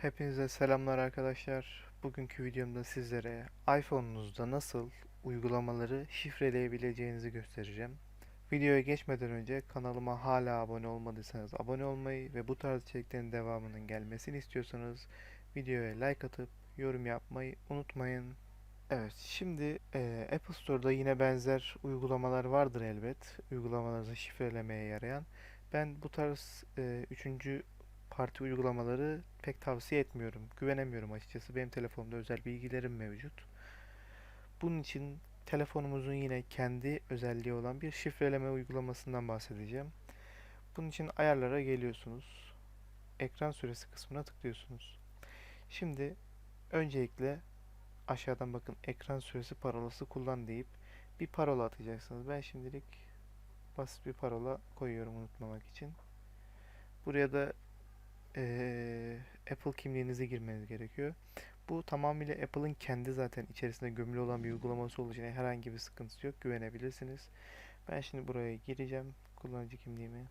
Hepinize selamlar arkadaşlar. Bugünkü videomda sizlere iPhone'unuzda nasıl uygulamaları şifreleyebileceğinizi göstereceğim. Videoya geçmeden önce kanalıma hala abone olmadıysanız abone olmayı ve bu tarz içeriklerin devamının gelmesini istiyorsanız videoya like atıp yorum yapmayı unutmayın. Evet, şimdi eee, Apple Store'da yine benzer uygulamalar vardır elbet. Uygulamalarınızı şifrelemeye yarayan. Ben bu tarz eee, üçüncü parti uygulamaları pek tavsiye etmiyorum. Güvenemiyorum açıkçası. Benim telefonumda özel bilgilerim mevcut. Bunun için telefonumuzun yine kendi özelliği olan bir şifreleme uygulamasından bahsedeceğim. Bunun için ayarlara geliyorsunuz. Ekran süresi kısmına tıklıyorsunuz. Şimdi öncelikle aşağıdan bakın ekran süresi parolası kullan deyip bir parola atacaksınız. Ben şimdilik basit bir parola koyuyorum unutmamak için. Buraya da eee, Apple kimliğinizi girmeniz gerekiyor. Bu tamamıyla Apple'ın kendi zaten içerisinde gömülü olan bir uygulaması olduğu için herhangi bir sıkıntısı yok. Güvenebilirsiniz. Ben şimdi buraya gireceğim. Kullanıcı kimliğimi.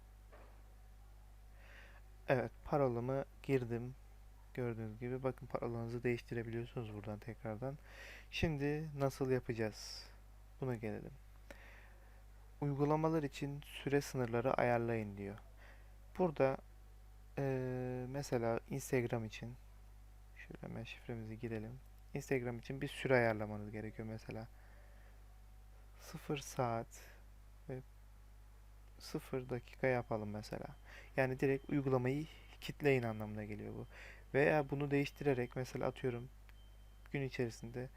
Evet, parolamı girdim. Gördüğünüz gibi bakın parolanızı değiştirebiliyorsunuz buradan tekrardan. Şimdi nasıl yapacağız? Buna gelelim. Uygulamalar için süre sınırları ayarlayın diyor. Burada eee, mesela Instagram için şöyle hemen şifremizi girelim. Instagram için bir süre ayarlamanız gerekiyor mesela. 0 saat ve 0 dakika yapalım mesela. Yani direkt uygulamayı kitleyin anlamına geliyor bu. Veya bunu değiştirerek mesela atıyorum gün içerisinde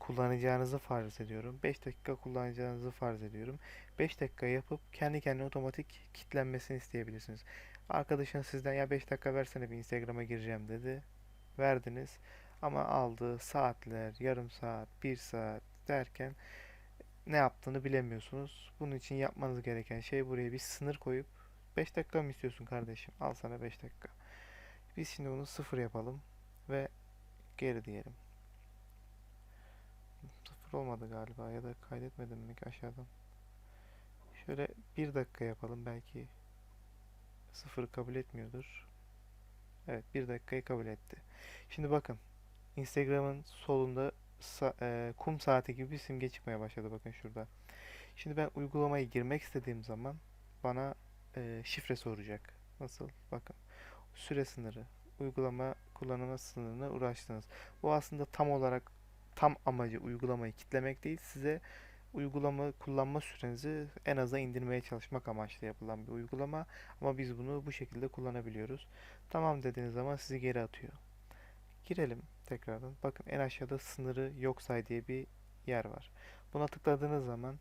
kullanacağınızı farz ediyorum. 5 dakika kullanacağınızı farz ediyorum. 5 dakika yapıp kendi kendine otomatik kitlenmesini isteyebilirsiniz. Arkadaşın sizden ya 5 dakika versene bir Instagram'a gireceğim dedi. Verdiniz. Ama aldığı saatler, yarım saat, bir saat derken ne yaptığını bilemiyorsunuz. Bunun için yapmanız gereken şey buraya bir sınır koyup 5 dakika mı istiyorsun kardeşim? Al sana 5 dakika. Biz şimdi bunu sıfır yapalım ve geri diyelim. Sıfır olmadı galiba ya da kaydetmedim mi aşağıdan. Şöyle bir dakika yapalım belki sıfır kabul etmiyordur. Evet bir dakikayı kabul etti. Şimdi bakın Instagram'ın solunda sa- e, kum saati gibi bir simge çıkmaya başladı bakın şurada. Şimdi ben uygulamayı girmek istediğim zaman bana e, şifre soracak. Nasıl? Bakın süre sınırı, uygulama kullanımı sınırına uğraştınız. Bu aslında tam olarak tam amacı uygulamayı kitlemek değil, size uygulama kullanma sürenizi en aza indirmeye çalışmak amaçlı yapılan bir uygulama. Ama biz bunu bu şekilde kullanabiliyoruz. Tamam dediğiniz zaman sizi geri atıyor. Girelim tekrardan. Bakın en aşağıda sınırı yok say diye bir yer var. Buna tıkladığınız zaman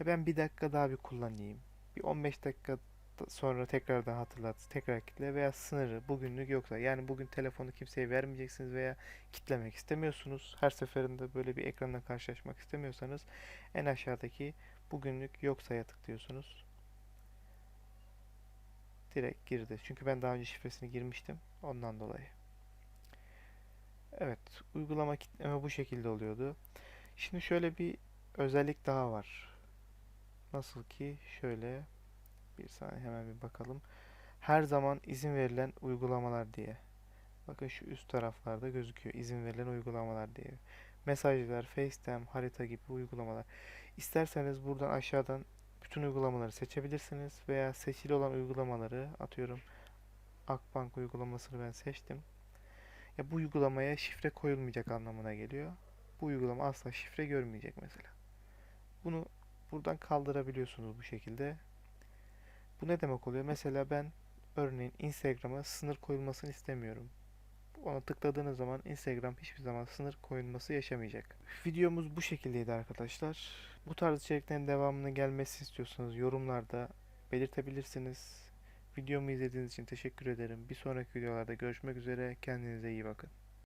ya ben bir dakika daha bir kullanayım. Bir 15 dakika da- sonra tekrardan hatırlat, tekrar kitle veya sınırı bugünlük yoksa yani bugün telefonu kimseye vermeyeceksiniz veya kitlemek istemiyorsunuz. Her seferinde böyle bir ekranla karşılaşmak istemiyorsanız en aşağıdaki bugünlük yoksa'ya tıklıyorsunuz. Direkt girdi. Çünkü ben daha önce şifresini girmiştim. Ondan dolayı. Evet, uygulama kitleme bu şekilde oluyordu. Şimdi şöyle bir özellik daha var. Nasıl ki şöyle bir saniye hemen bir bakalım. Her zaman izin verilen uygulamalar diye. Bakın şu üst taraflarda gözüküyor. İzin verilen uygulamalar diye. Mesajlar, FaceTime, harita gibi uygulamalar. İsterseniz buradan aşağıdan bütün uygulamaları seçebilirsiniz veya seçili olan uygulamaları atıyorum Akbank uygulamasını ben seçtim. Ya bu uygulamaya şifre koyulmayacak anlamına geliyor. Bu uygulama asla şifre görmeyecek mesela. Bunu buradan kaldırabiliyorsunuz bu şekilde. Bu ne demek oluyor? Mesela ben örneğin Instagram'a sınır koyulmasını istemiyorum. Ona tıkladığınız zaman Instagram hiçbir zaman sınır koyulması yaşamayacak. Videomuz bu şekildeydi arkadaşlar. Bu tarz içeriklerin devamının gelmesi istiyorsanız yorumlarda belirtebilirsiniz. Videomu izlediğiniz için teşekkür ederim. Bir sonraki videolarda görüşmek üzere. Kendinize iyi bakın.